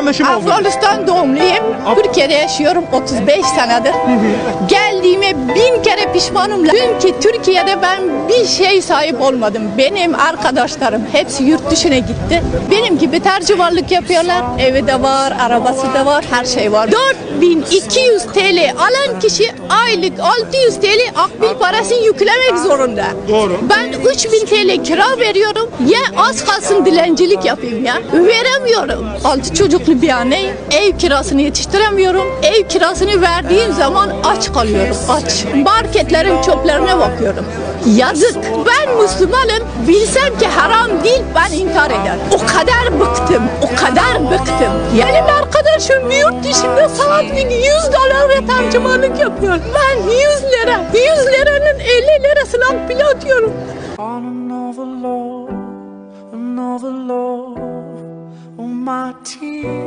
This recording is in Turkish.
Vatandaşım. Afganistan doğumluyum. Af- Türkiye'de yaşıyorum 35 senedir. Geldiğime bin pişmanım. Çünkü Türkiye'de ben bir şey sahip olmadım. Benim arkadaşlarım hepsi yurt dışına gitti. Benim gibi tercümanlık yapıyorlar. Evi de var, arabası da var, her şey var. 4200 TL alan kişi aylık 600 TL akbil parası yüklemek zorunda. Doğru. Ben 3000 TL kira veriyorum. Ya az kalsın dilencilik yapayım ya. Veremiyorum. Altı çocuklu bir anneyim. Ev kirasını yetiştiremiyorum. Ev kirasını verdiğim zaman aç kalıyorum. Aç. Marketlerin çöplerine bakıyorum. Yazık. Ben Müslümanım. Bilsem ki haram değil ben intihar ederim. O kadar bıktım. O kadar bıktım. Benim arkadaşım yurt dışında saatlik 100 dolar ve tercümanlık yapıyor. Ben 100 lira, 100 liranın 50 lirasını akbile atıyorum. another tears.